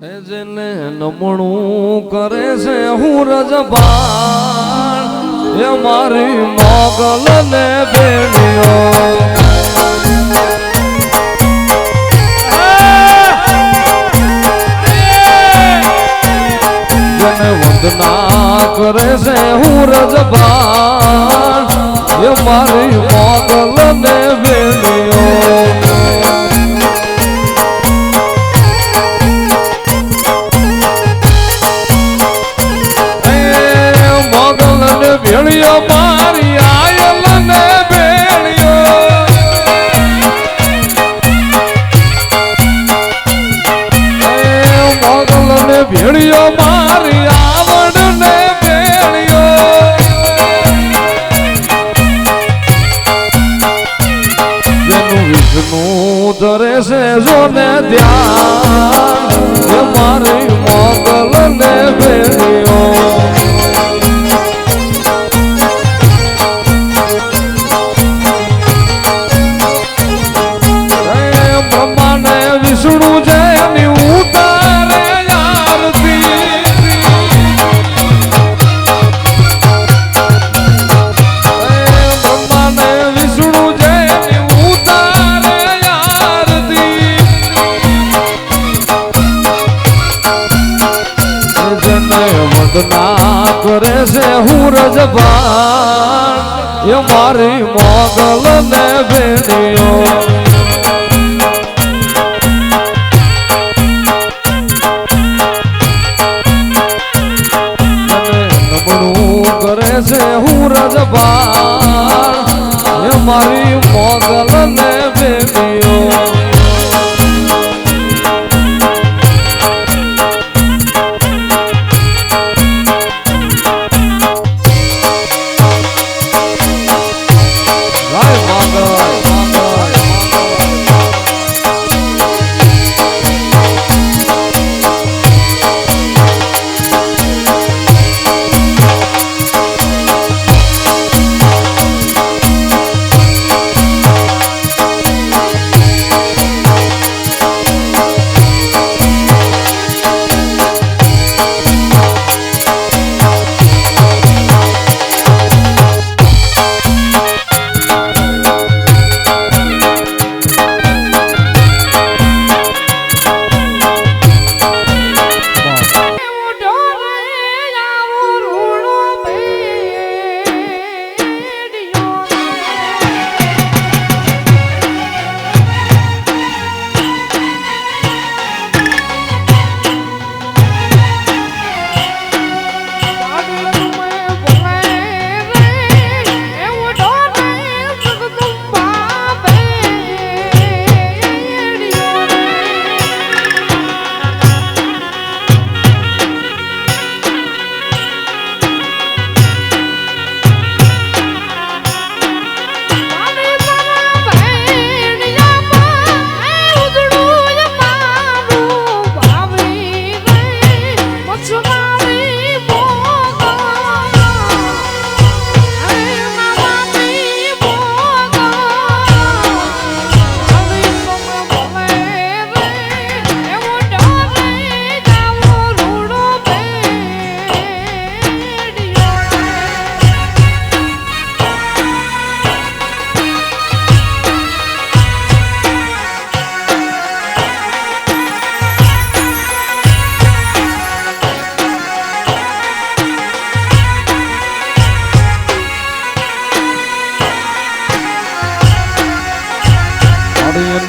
નમણું કરે છે, હું રજબાન એ મારી મોગલ ને બેડીઓ વંદના કરે છે, હું રજબાન એ મારી ભેળિયો મારી આવડ ને ભેળિયો વિષ્ણુ ધરે છે જોને ધ્યાન. મારી મોગલ ને ભેળિયો વંદના કરે છે હું રજબાન એ મારી મોગલ ને બેનીઓ કરે છે હું રજબાર મારી મોગલ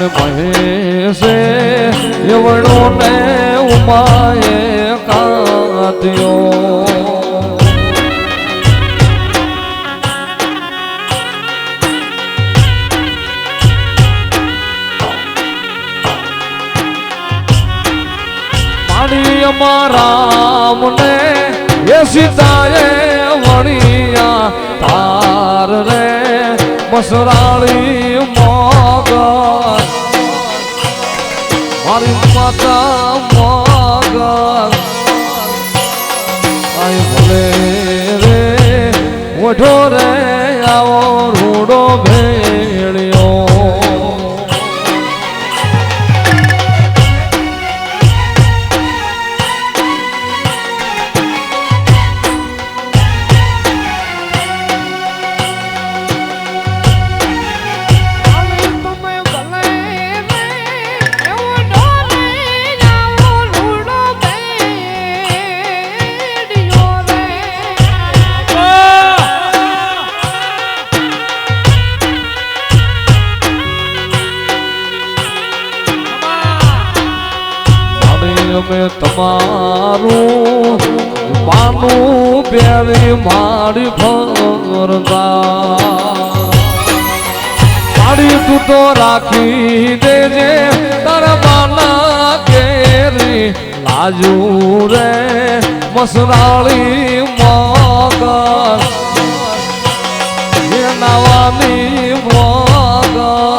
હરિયન મહેશે એવડો ને ઉમાએ કાત્યો. માડી અમારા મને એ સીતાએ વણિયા તાર રે મસરાળી મોગલ Lord. Oh. પાનું પહેરી મારી ફરતા મારી તું તો રાખી દેજે, તરબાના બાના કેરી. લાજુ રે મસરાળી મગર નવાની મગર